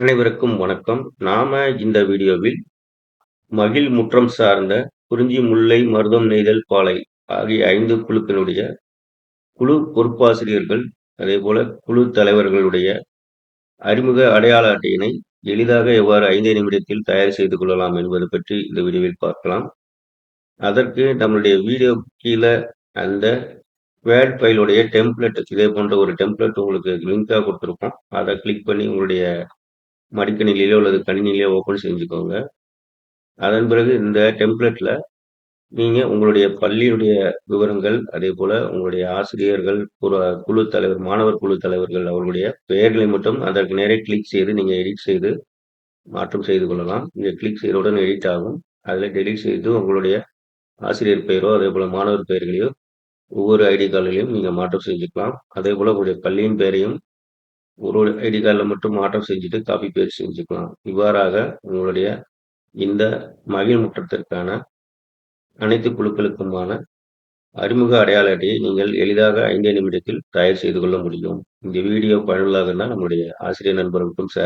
அனைவருக்கும் வணக்கம். நாம இந்த வீடியோவில் மகிழ் முற்றம் சார்ந்த குறிஞ்சி, முல்லை, மருதம், நெய்தல், பாலை ஆகிய ஐந்து குழுக்களுடைய குழு பொறுப்பாசிரியர்கள், அதே போல குழு தலைவர்களுடைய அறிமுக அடையாள அட்டையினை எளிதாக எவ்வாறு ஐந்து நிமிடத்தில் தயார் செய்து கொள்ளலாம் என்பது பற்றி இந்த வீடியோவில் பார்க்கலாம். அதற்கு நம்மளுடைய வீடியோ கீழே அந்த வேர்ட் ஃபைலுடைய டெம்ப்ளெட் இதே போன்ற ஒரு டெம்ப்ளெட் உங்களுக்கு லிங்காக கொடுத்துருக்கோம் அதை கிளிக் பண்ணி உங்களுடைய மடிக்கணினியிலோ அல்லது கணினியிலோ ஓப்பன் செஞ்சுக்கோங்க. அதன் பிறகு இந்த டெம்ப்ளேட்டில் நீங்கள் உங்களுடைய பள்ளியுடைய விவரங்கள், அதே போல் உங்களுடைய ஆசிரியர்கள், குற குழு தலைவர், மாணவர் குழு தலைவர்கள் அவர்களுடைய பெயர்களை மட்டும் அதற்கு நேரே கிளிக் செய்து நீங்கள் எடிட் செய்து மாற்றம் செய்து கொள்ளலாம். இங்கே கிளிக் செய்தவுடன் எடிட் ஆகும். அதில் டெலிட் செய்து உங்களுடைய ஆசிரியர் பெயரோ, அதே போல் மாணவர் பெயர்களையோ ஒவ்வொரு ஐடி கார்டுகளையும் நீங்கள் மாற்றம் செஞ்சுக்கலாம். அதே போல் உங்களுடைய பள்ளியின் பெயரையும் ஒரு ஐடி கார்டில் மட்டும் மாற்றம் செஞ்சுட்டு காப்பி பேஸ்ட் செஞ்சுக்கலாம். இவ்வாறாக உங்களுடைய இந்த மகிழ் முற்றத்திற்கான அனைத்து குழுக்களுக்குமான அறிமுக அடையாள அட்டையை நீங்கள் எளிதாக ஐந்தே நிமிடத்தில் தயார் செய்து கொள்ள முடியும். இந்த வீடியோ பயனுள்ளதாக இருந்தால் நம்முடைய ஆசிரியர் நண்பர்களுக்கும் சார்